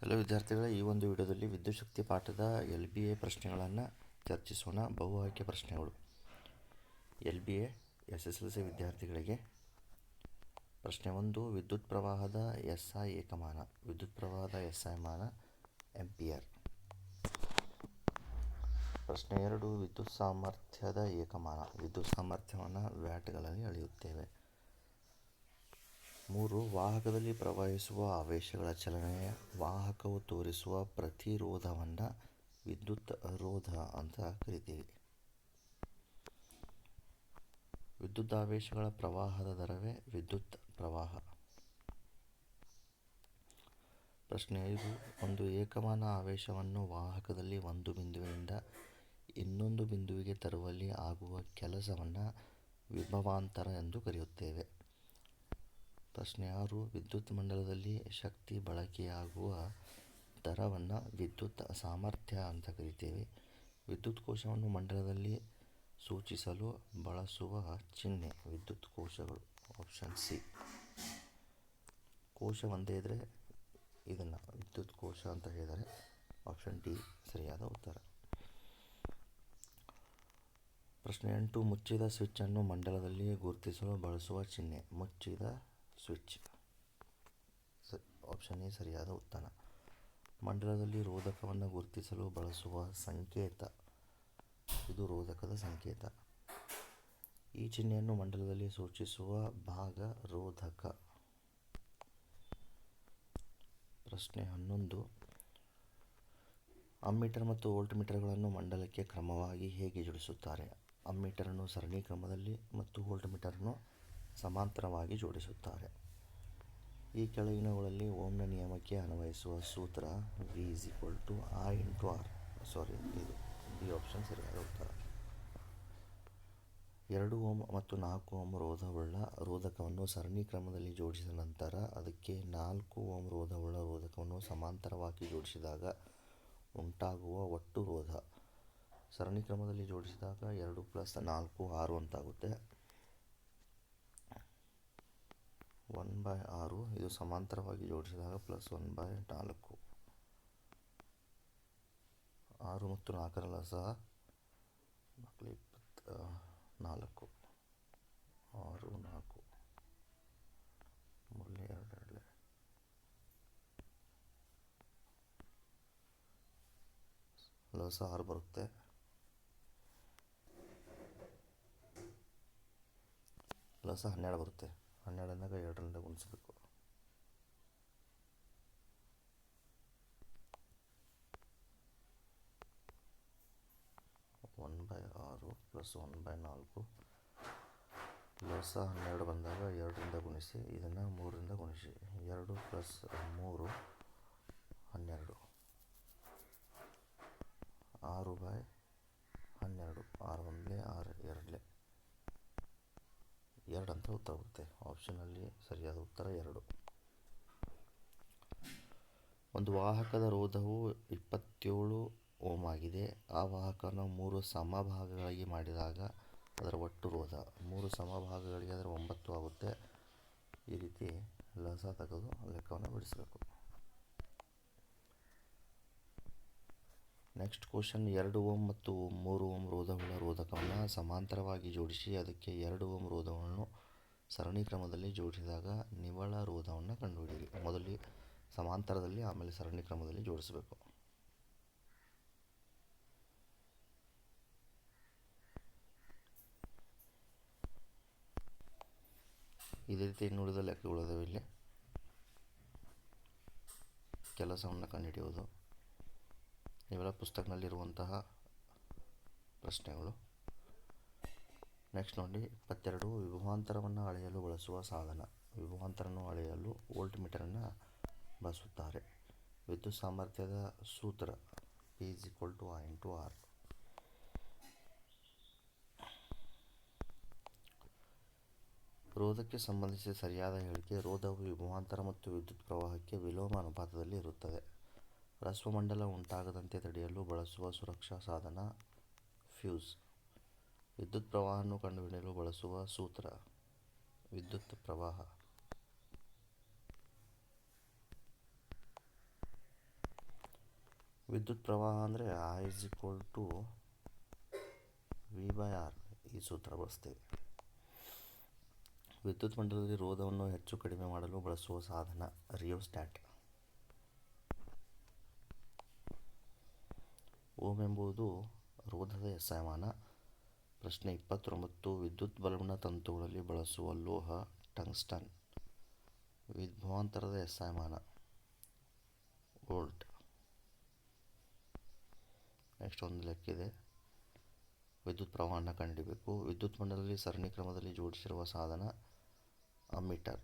Hello ವಿದ್ಯಾರ್ಥಿಗಳೇ, ಈ ಒಂದು ವಿಡಿಯೋದಲ್ಲಿ ವಿದ್ಯುತ್ ಶಕ್ತಿ ಪಾಠದ ಎಲ್ ಬಿ ಎ ಪ್ರಶ್ನೆಗಳನ್ನು ಚರ್ಚಿಸೋಣ. ಬಹು ಆಯ್ಕೆ ಪ್ರಶ್ನೆಗಳು. L B A, S S L C ವಿದ್ಯಾರ್ಥಿಗಳಿಗೆ ಪ್ರಶ್ನೆ ಒಂದು, ವಿದ್ಯುತ್ ಪ್ರವಾಹದ ಎಸ್ ಐ ಏಕಮಾನ, ವಿದ್ಯುತ್ ಪ್ರವಾಹದ ಎಸ್ ಐ ಮಾನ ಎಂಪಿಯರ್ ಪ್ರಶ್ನೆ ಎರಡು, ವಿದ್ಯುತ್ ಸಾಮರ್ಥ್ಯದ ಏಕಮಾನ, ವಿದ್ಯುತ್ ಸಾಮರ್ಥ್ಯವನ್ನು ವ್ಯಾಟ್ಗಳಲ್ಲಿ ಅಳೆಯುತ್ತೇವೆ ಮೂರು ವಾಹಕದಲ್ಲಿ ಪ್ರವಹಿಸುವ ಆವೇಶಗಳ ಚಲನೆಯ ವಾಹಕವು ತೋರಿಸುವ ಪ್ರತಿರೋಧವನ್ನು ವಿದ್ಯುತ್ ರೋಧ ಅಂತ ಕರಿತೀವಿ. ಆವೇಶಗಳ ಪ್ರವಾಹದ ದರವೇ ವಿದ್ಯುತ್ ಪ್ರವಾಹ. ಪ್ರಶ್ನೆ ಐದು, ಒಂದು ಏಕಮಾನ ಆವೇಶವನ್ನು ವಾಹಕದಲ್ಲಿ ಒಂದು ಬಿಂದುವಿನಿಂದ ಇನ್ನೊಂದು ಬಿಂದುವಿಗೆ ತರುವಲ್ಲಿ ಆಗುವ ಕೆಲಸವನ್ನು ವಿಭವಾಂತರ ಎಂದು ಕರೆಯುತ್ತೇವೆ. ಪ್ರಶ್ನೆ ಆರು ವಿದ್ಯುತ್ ಮಂಡಲದಲ್ಲಿ ಶಕ್ತಿ ಬಳಕೆಯಾಗುವ ದರವನ್ನು ವಿದ್ಯುತ್ ಸಾಮರ್ಥ್ಯ ಅಂತ ಕರಿತೇವೆ. ವಿದ್ಯುತ್ ಕೋಶವನ್ನು ಮಂಡಲದಲ್ಲಿ ಸೂಚಿಸಲು ಬಳಸುವ ಚಿಹ್ನೆ, ವಿದ್ಯುತ್ ಕೋಶಗಳು ಆಪ್ಷನ್ ಸಿ ಕೋಶ ಒಂದೇ ಇದ್ದರೆ ಇದನ್ನು ವಿದ್ಯುತ್ ಕೋಶ ಅಂತ ಹೇಳಿದರೆ ಆಪ್ಷನ್ ಡಿ ಸರಿಯಾದ ಉತ್ತರ. ಪ್ರಶ್ನೆ ಎಂಟು, ಮುಚ್ಚಿದ ಸ್ವಿಚ್ಚನ್ನು ಮಂಡಲದಲ್ಲಿ ಗುರುತಿಸಲು ಬಳಸುವ ಚಿಹ್ನೆ, ಮುಚ್ಚಿದ ಸ್ವಿಚ್. ಎ ಸರಿಯಾದ ಉತ್ತರ. ಮಂಡಲದಲ್ಲಿ ರೋಧಕವನ್ನು ಗುರುತಿಸಲು ಬಳಸುವ ಸಂಕೇತ. ಇದು ರೋಧಕದ ಸಂಕೇತ. ಈ ಚಿಹ್ನೆಯನ್ನು ಮಂಡಲದಲ್ಲಿ ಸೂಚಿಸುವ ಭಾಗ ರೋಧಕ. ಪ್ರಶ್ನೆ ಹನ್ನೊಂದು. ಅಮ್ಮೀಟರ್ ಮತ್ತು ವೋಲ್ಟ್ ಮೀಟರ್ಗಳನ್ನು ಮಂಡಲಕ್ಕೆ ಕ್ರಮವಾಗಿ ಹೇಗೆ ಜೋಡಿಸುತ್ತಾರೆ? ಅಮ್ಮೀಟರನ್ನು ಸರಣಿ ಕ್ರಮದಲ್ಲಿ ಮತ್ತು ವೋಲ್ಟ್ ಮೀಟರನ್ನು ಸಮಾಂತರವಾಗಿ ಜೋಡಿಸುತ್ತಾರೆ. ಈ ಕೆಳಗಿನವುಗಳಲ್ಲಿ ಓಮ್ನ ನಿಯಮಕ್ಕೆ ಅನ್ವಯಿಸುವ ಸೂತ್ರ V is equal to I into R sorry ಇದು ಬಿ ಆಪ್ಷನ್ ಸರಿಯಾದ ಉತ್ತರ. ಎರಡು ಓಮ್ ಮತ್ತು ನಾಲ್ಕು ಓಮ್ ರೋಧವುಳ್ಳ ರೋಧಕವನ್ನು ಸರಣಿ ಕ್ರಮದಲ್ಲಿ ಜೋಡಿಸಿದ ನಂತರ ಅದಕ್ಕೆ ನಾಲ್ಕು ಓಮ್ ರೋಧವುಳ್ಳ ರೋಧಕವನ್ನು ಸಮಾಂತರವಾಗಿ ಜೋಡಿಸಿದಾಗ ಉಂಟಾಗುವ ಒಟ್ಟು ರೋಧ. ಸರಣಿ ಕ್ರಮದಲ್ಲಿ ಜೋಡಿಸಿದಾಗ ಎರಡು ಪ್ಲಸ್ ನಾಲ್ಕು ಆರು ಅಂತಾಗುತ್ತೆ. ಒನ್ ಬೈ ಆರು ಇದು ಸಮಾಂತರವಾಗಿ ಜೋಡಿಸಿದಾಗ ಪ್ಲಸ್ ಒನ್ ಬೈ ನಾಲ್ಕು. ಆರು ಮತ್ತು ನಾಲ್ಕರ ಸಹ, ನಾಲ್ಕು ಇಪ್ಪತ್ತ ನಾಲ್ಕು ಆರು, ನಾಲ್ಕು. ಮೂರನೇ ಎರಡು ಲಸ ಆರು ಬರುತ್ತೆ. ಲಸ ಹನ್ನೆರಡು ಬರುತ್ತೆ. ಹನ್ನೆರಡನಾಗ ಎರಡರಿಂದ ಗುಣಿಸ್ಬೇಕು. ಒನ್ ಬೈ ಆರು ಪ್ಲಸ್ ಒನ್ ಬೈ ನಾಲ್ಕು ಪ್ಲಸ್ ಹನ್ನೆರಡು ಬಂದಾಗ ಎರಡರಿಂದ ಗುಣಿಸಿ, ಇದನ್ನು ಮೂರರಿಂದ ಗುಣಿಸಿ. ಎರಡು ಪ್ಲಸ್ ಮೂರು ಹನ್ನೆರಡು ಆರು ಬೈ ಹನ್ನೆರಡು ಆರು ಒಂದಲೇ ಆರು ಎರಡಲೇ ಎರಡು ಅಂತ ಉತ್ತರ ಬರುತ್ತೆ ಆಪ್ಷನಲ್ಲಿ ಸರಿಯಾದ ಉತ್ತರ ಎರಡು. ಒಂದು ವಾಹಕದ ರೋಧವು ಇಪ್ಪತ್ತೇಳು ಓಮ್ ಆಗಿದೆ. ಆ ವಾಹಕವನ್ನು ಮೂರು ಸಮಭಾಗಗಳಾಗಿ ಮಾಡಿದಾಗ ಅದರ ಒಟ್ಟು ರೋಧ ಮೂರು ಸಮಭಾಗಗಳಿಗೆ ಅದರ ಒಂಬತ್ತು ಆಗುತ್ತೆ. ಈ ರೀತಿ ಲಸ ತೆಗೆದು ಲೆಕ್ಕವನ್ನು ಬಿಡಿಸಬೇಕು. ನೆಕ್ಸ್ಟ್ ಕ್ವಶನ್ ಎರಡು ಓಮ್ ಮತ್ತು ಮೂರು ಓಮ್ ರೋಧವುಳ್ಳ ರೋಧಕವನ್ನು ಸಮಾಂತರವಾಗಿ ಜೋಡಿಸಿ ಅದಕ್ಕೆ ಎರಡು ಓಮ್ ರೋಧವನ್ನು ಸರಣಿ ಕ್ರಮದಲ್ಲಿ ಜೋಡಿಸಿದಾಗ ನಿವ್ವಳ ರೋಧವನ್ನು ಕಂಡುಹಿಡಿಯಿರಿ. ಮೊದಲು ಸಮಾಂತರದಲ್ಲಿ, ಆಮೇಲೆ ಸರಣಿ ಕ್ರಮದಲ್ಲಿ ಜೋಡಿಸಬೇಕು. ಇದೇ ರೀತಿ ಇನ್ನುಳಿದ ಲೆಕ್ಕಗಳಿದಾವೆ ಇಲ್ಲಿ. ಕೆಲಸವನ್ನು ಕಂಡುಹಿಡಿಯುವುದು. ಇವೆಲ್ಲ ಪುಸ್ತಕದಲ್ಲಿರುವಂತಹ ಪ್ರಶ್ನೆಗಳು. ನೆಕ್ಸ್ಟ್ ನೋಡಿ, ಇಪ್ಪತ್ತೆರಡು ವಿಭವಾಂತರವನ್ನು ಅಳೆಯಲು ಬಳಸುವ ಸಾಧನ. ವಿಭವಾಂತರವನ್ನು ಅಳೆಯಲು ವೋಲ್ಟ್ ಮೀಟರನ್ನು ಬಳಸುತ್ತಾರೆ. ವಿದ್ಯುತ್ ಸಾಮರ್ಥ್ಯದ ಸೂತ್ರ P is equal to R into R ರೋಧಕ್ಕೆ ಸಂಬಂಧಿಸಿದ ಸರಿಯಾದ ಹೇಳಿಕೆ, ರೋಧವು ವಿಭವಾಂತರ ಮತ್ತು ವಿದ್ಯುತ್ ಪ್ರವಾಹಕ್ಕೆ ವಿಲೋಮ ಅನುಪಾತದಲ್ಲಿ ಇರುತ್ತದೆ. ರಸ್ವಮಂಡಲ ಉಂಟಾಗದಂತೆ ತಡೆಯಲು ಬಳಸುವ ಸುರಕ್ಷಾ ಸಾಧನ, ಫ್ಯೂಸ್. ವಿದ್ಯುತ್ ಪ್ರವಾಹವನ್ನು ಕಂಡುಹಿಡಿಯಲು ಬಳಸುವ ಸೂತ್ರ, ವಿದ್ಯುತ್ ಪ್ರವಾಹ. ವಿದ್ಯುತ್ ಪ್ರವಾಹ ಅಂದರೆ I is equal to V by R ಈ ಸೂತ್ರ ಬಳಸ್ತೇವೆ. ವಿದ್ಯುತ್ ಮಂಡಲದಲ್ಲಿ ರೋಧವನ್ನು ಹೆಚ್ಚು ಕಡಿಮೆ ಮಾಡಲು ಬಳಸುವ ಸಾಧನ ರಿಯೋಸ್ಟ್ಯಾಟ್ ಓಮ್ ಎಂಬುದು ರೋಧದ ಎಸ್ಐಮಾನ ಪ್ರಶ್ನೆ ಇಪ್ಪತ್ತೊಂಬತ್ತು ವಿದ್ಯುತ್ ಬಲ್ಬ್ನ ತಂತುಗಳಲ್ಲಿ ಬಳಸುವ ಲೋಹ ಟಂಗ್ಸ್ಟನ್ ವಿಭವಾಂತರದ ಎಸ್ಐಮಾನ ವೋಲ್ಟ್. ನೆಕ್ಸ್ಟ್ ಒಂದು ಲೆಕ್ಕಿದೆ ವಿದ್ಯುತ್ ಪ್ರವಾಹನ ಕಂಡುಹಿಡಿಯಬೇಕು ವಿದ್ಯುತ್ ಮಂಡಲದಲ್ಲಿ ಸರಣಿ ಕ್ರಮದಲ್ಲಿ ಜೋಡಿಸಿರುವ ಸಾಧನ ಅಮ್ಮೀಟರ್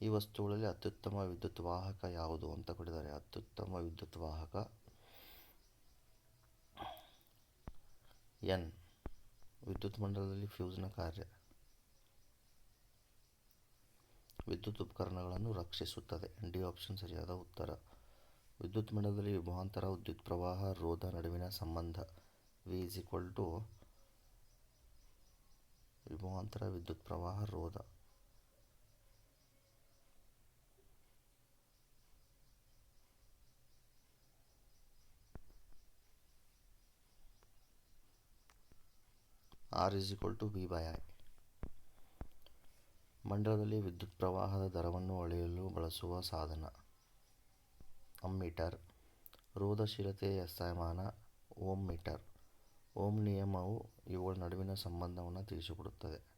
ಈ ವಸ್ತುಗಳಲ್ಲಿ ಅತ್ಯುತ್ತಮ ವಿದ್ಯುತ್ ವಾಹಕ ಯಾವುದು ಅಂತ ಕೊಟ್ಟಿದ್ದಾರೆ. ಅತ್ಯುತ್ತಮ ವಿದ್ಯುತ್ ವಾಹಕ ಎನ್, ವಿದ್ಯುತ್ ಮಂಡಲದಲ್ಲಿ ಫ್ಯೂಸ್ನ ಕಾರ್ಯ. ವಿದ್ಯುತ್ ಉಪಕರಣಗಳನ್ನು ರಕ್ಷಿಸುತ್ತದೆ. ಡಿ ಆಪ್ಷನ್ ಸರಿಯಾದ ಉತ್ತರ. ವಿದ್ಯುತ್ ಮಂಡಲದಲ್ಲಿ ವಿಭವಾಂತರ, ವಿದ್ಯುತ್ ಪ್ರವಾಹ, ರೋಧ, ನಡುವಿನ ಸಂಬಂಧ. ವಿ ಇಸ್ ಈಕ್ವಲ್ ಟು ವಿಭವಾಂತರ, ವಿದ್ಯುತ್ ಪ್ರವಾಹ, ರೋಧ. R is equal to by I ಮಂಡಲದಲ್ಲಿ ವಿದ್ಯುತ್ ಪ್ರವಾಹದ ದರವನ್ನು ಅಳೆಯಲು ಬಳಸುವ ಸಾಧನ. ಅಮ್ಮೀಟರ್ ರೋಧಶೀಲತೆಯ ಸ್ಥಾಯಮಾನ ಓಮ್ ಮೀಟರ್ ಓಮ್ ನಿಯಮವು ಇವುಗಳ ನಡುವಿನ ಸಂಬಂಧವನ್ನು ತಿಳಿಸಿಕೊಡುತ್ತದೆ.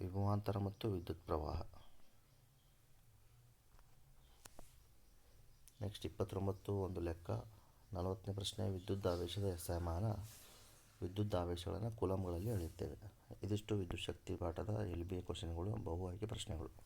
ವಿಮಾಂತರ ಮತ್ತು ವಿದ್ಯುತ್ ಪ್ರವಾಹ. ನೆಕ್ಸ್ಟ್ ಇಪ್ಪತ್ತೊಂಬತ್ತು ಒಂದು ಲೆಕ್ಕ. ನಲವತ್ತನೇ ಪ್ರಶ್ನೆ, ವಿದ್ಯುತ್ ಆವೇಶದ ಎಸ್ಐಮಾನ ವಿದ್ಯುತ್ ಆವೇಶಗಳನ್ನು ಕೂಲಂಬ್ಗಳಲ್ಲಿ ಅಳೆಯುತ್ತೇವೆ ಇದಿಷ್ಟು ವಿದ್ಯುತ್ ಶಕ್ತಿ ಪಾಠದ ಎಲ್ ಬಿ ಎ ಕ್ವಶನ್ಗಳು, ಬಹು ಆಯ್ಕೆ ಪ್ರಶ್ನೆಗಳು.